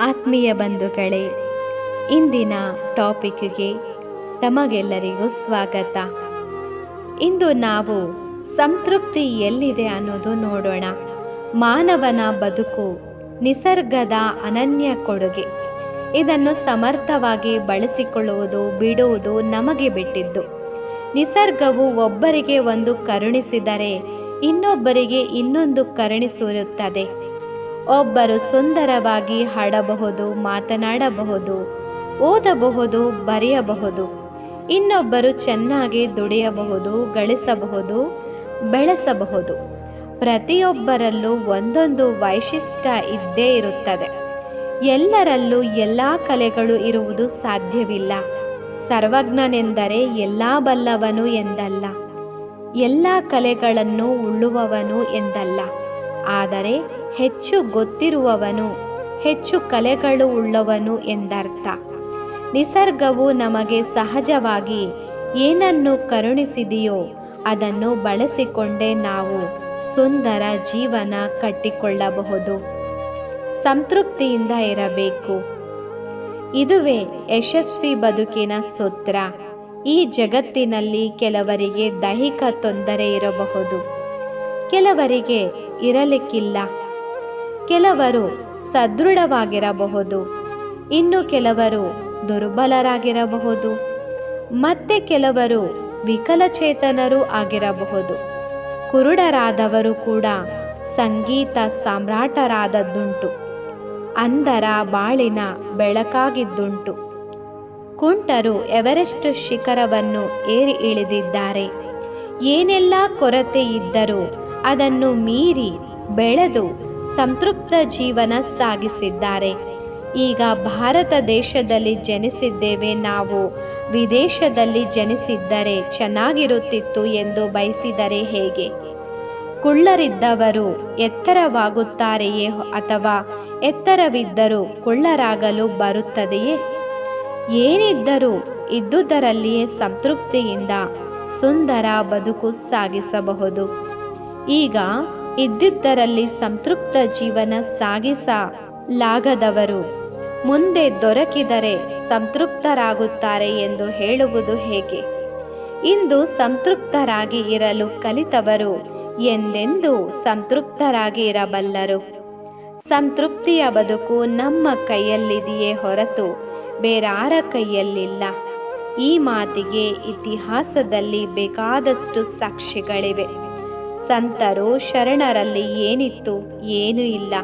ಆತ್ಮೀಯ ಬಂಧುಗಳೇ, ಇಂದಿನ ಟಾಪಿಕ್ಗೆ ತಮಗೆಲ್ಲರಿಗೂ ಸ್ವಾಗತ. ಇಂದು ನಾವು ಸಂತೃಪ್ತಿ ಎಲ್ಲಿದೆ ಅನ್ನೋದು ನೋಡೋಣ. ಮಾನವನ ಬದುಕು ನಿಸರ್ಗದ ಅನನ್ಯ ಕೊಡುಗೆ. ಇದನ್ನು ಸಮರ್ಥವಾಗಿ ಬಳಸಿಕೊಳ್ಳುವುದು, ಬಿಡುವುದು ನಮಗೆ ಬಿಟ್ಟಿದ್ದು. ನಿಸರ್ಗವು ಒಬ್ಬರಿಗೆ ಒಂದು ಕರುಣಿಸಿದರೆ, ಇನ್ನೊಬ್ಬರಿಗೆ ಇನ್ನೊಂದು ಕರುಣಿಸಿರುತ್ತದೆ. ಒಬ್ಬರು ಸುಂದರವಾಗಿ ಹಾಡಬಹುದು, ಮಾತನಾಡಬಹುದು, ಓದಬಹುದು, ಬರೆಯಬಹುದು. ಇನ್ನೊಬ್ಬರು ಚೆನ್ನಾಗಿ ದುಡಿಯಬಹುದು, ಗಳಿಸಬಹುದು, ಬೆಳೆಸಬಹುದು. ಪ್ರತಿಯೊಬ್ಬರಲ್ಲೂ ಒಂದೊಂದು ವೈಶಿಷ್ಟ್ಯ ಇದ್ದೇ ಇರುತ್ತದೆ. ಎಲ್ಲರಲ್ಲೂ ಎಲ್ಲ ಕಲೆಗಳು ಇರುವುದು ಸಾಧ್ಯವಿಲ್ಲ. ಸರ್ವಜ್ಞನೆಂದರೆ ಎಲ್ಲ ಬಲ್ಲವನು ಎಂದಲ್ಲ. ಎಲ್ಲ ಕಲೆಗಳನ್ನು ಉಳ್ಳುವವನು ಎಂದಲ್ಲ. ಆದರೆ ಹೆಚ್ಚು ಗೊತ್ತಿರುವವನು, ಹೆಚ್ಚು ಕಲೆಗಳು ಉಳ್ಳವನು ಎಂದರ್ಥ. ನಿಸರ್ಗವು ನಮಗೆ ಸಹಜವಾಗಿ ಏನನ್ನು ಕರುಣಿಸಿದೆಯೋ ಅದನ್ನು ಬಳಸಿಕೊಂಡೇ ನಾವು ಸುಂದರ ಜೀವನ ಕಟ್ಟಿಕೊಳ್ಳಬಹುದು. ಸಂತೃಪ್ತಿಯಿಂದ ಇರಬೇಕು. ಇದುವೇ ಯಶಸ್ವಿ ಬದುಕಿನ ಸೂತ್ರ. ಈ ಜಗತ್ತಿನಲ್ಲಿ ಕೆಲವರಿಗೆ ದೈಹಿಕ ತೊಂದರೆ ಇರಬಹುದು. ಕೆಲವರಿಗೆ ಇರಲಿಕ್ಕಿಲ್ಲ. ಕೆಲವರು ಸದೃಢವಾಗಿರಬಹುದು. ಇನ್ನು ಕೆಲವರು ದುರ್ಬಲರಾಗಿರಬಹುದು. ಮತ್ತೆ ಕೆಲವರು ವಿಕಲಚೇತನರು ಆಗಿರಬಹುದು. ಕುರುಡರಾದವರು ಕೂಡ ಸಂಗೀತ ಸಾಮ್ರಾಟರಾದದ್ದುಂಟು. ಅಂಧರ ಬಾಳಿನ ಬೆಳಕಾಗಿದ್ದುಂಟು. ಕುಂಟರು ಎವರೆಸ್ಟ್ ಶಿಖರವನ್ನು ಏರಿ ಇಳಿದಿದ್ದಾರೆ. ಏನೆಲ್ಲ ಕೊರತೆ ಇದ್ದರೂ ಅದನ್ನು ಮೀರಿ ಬೆಳೆದು ಸಂತೃಪ್ತ ಜೀವನ ಸಾಗಿಸಿದ್ದಾರೆ. ಈಗ ಭಾರತ ದೇಶದಲ್ಲಿ ಜನಿಸಿದ್ದೇವೆ ನಾವು. ವಿದೇಶದಲ್ಲಿ ಜನಿಸಿದ್ದರೆ ಚೆನ್ನಾಗಿರುತ್ತಿತ್ತು ಎಂದು ಬಯಸಿದರೆ ಹೇಗೆ? ಕುಳ್ಳರಿದ್ದವರು ಎತ್ತರವಾಗುತ್ತಾರೆಯೇ ಅಥವಾ ಎತ್ತರವಿದ್ದರೂ ಕುಳ್ಳರಾಗಲು ಬರುತ್ತದೆಯೇ? ಏನಿದ್ದರೂ ಇದ್ದುದರಲ್ಲಿಯೇ ಸಂತೃಪ್ತಿಯಿಂದ ಸುಂದರ ಬದುಕು ಸಾಗಿಸಬಹುದು. ಈಗ ಇದ್ದಿದ್ದರಲ್ಲಿ ಸಂತೃಪ್ತ ಜೀವನ ಸಾಗಿಸ ಲಾಗದವರು. ಮುಂದೆ ದೊರಕಿದರೆ ಸಂತೃಪ್ತರಾಗುತ್ತಾರೆ ಎಂದು ಹೇಳುವುದು ಹೇಗೆ? ಇಂದು ಸಂತೃಪ್ತರಾಗಿ ಇರಲು ಕಲಿತವರು ಎಂದೆಂದೂ ಸಂತೃಪ್ತರಾಗಿ ಇರಬಲ್ಲರು. ಸಂತೃಪ್ತಿಯ ಬದುಕು ನಮ್ಮ ಕೈಯಲ್ಲಿದೆಯೇ ಹೊರತು ಬೇರಾರ ಕೈಯಲ್ಲಿಲ್ಲ. ಈ ಮಾತಿಗೆ ಇತಿಹಾಸದಲ್ಲಿ ಬೇಕಾದಷ್ಟು ಸಾಕ್ಷಿಗಳಿವೆ ಸಂತರು ಶರಣರಲ್ಲಿ ಏನಿತ್ತು ಏನೂ ಇಲ್ಲ.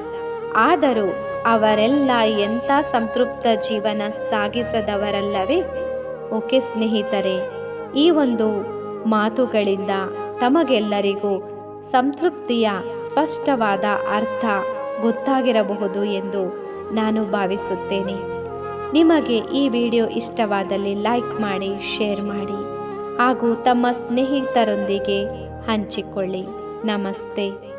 ಆದರೂ ಅವರೆಲ್ಲ ಎಂಥ ಸಂತೃಪ್ತ ಜೀವನ ಸಾಗಿಸದವರಲ್ಲವೇ? ಓಕೆ ಸ್ನೇಹಿತರೆ, ಈ ಒಂದು ಮಾತುಗಳಿಂದ ತಮಗೆಲ್ಲರಿಗೂ ಸಂತೃಪ್ತಿಯ ಸ್ಪಷ್ಟವಾದ ಅರ್ಥ ಗೊತ್ತಾಗಿರಬಹುದು ಎಂದು ನಾನು ಭಾವಿಸುತ್ತೇನೆ. ನಿಮಗೆ ಈ ವಿಡಿಯೋ ಇಷ್ಟವಾದಲ್ಲಿ ಲೈಕ್ ಮಾಡಿ, ಶೇರ್ ಮಾಡಿ ಹಾಗೂ ತಮ್ಮ ಸ್ನೇಹಿತರೊಂದಿಗೆ ಹಂಚಿಕೊಳ್ಳಿ. ನಮಸ್ತೆ.